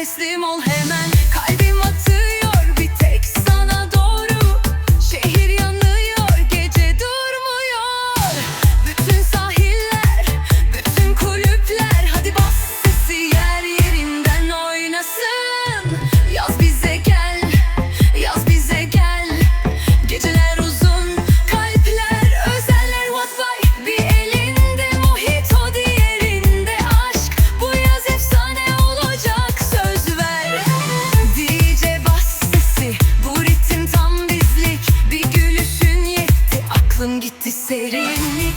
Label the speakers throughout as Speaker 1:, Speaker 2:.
Speaker 1: teslim ol hem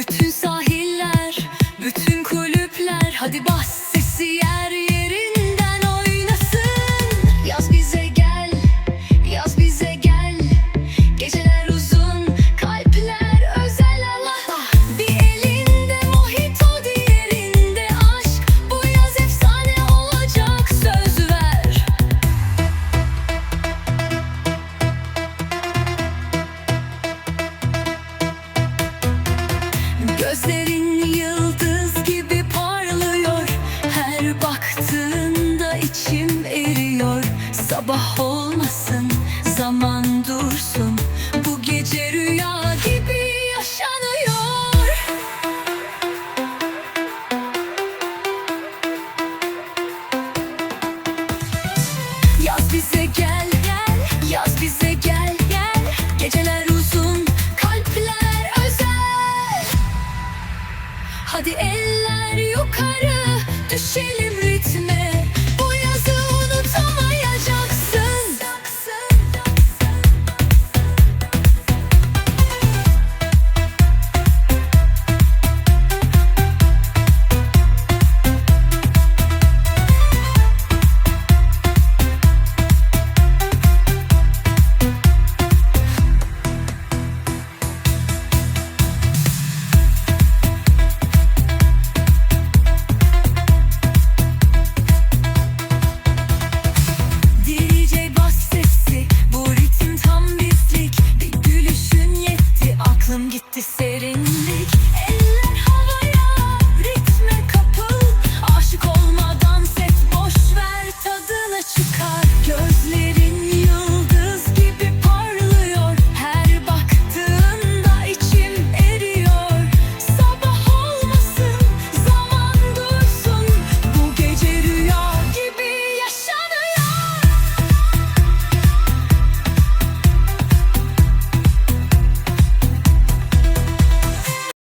Speaker 1: bütün Gözlerin yıldız gibi parlıyor. Her baktığında içim eriyor. Sabah olmasın zaman dursun. Bu gece rüya gibi yaşanıyor. Yaz bize gel. Hadi eller yukarı düşelim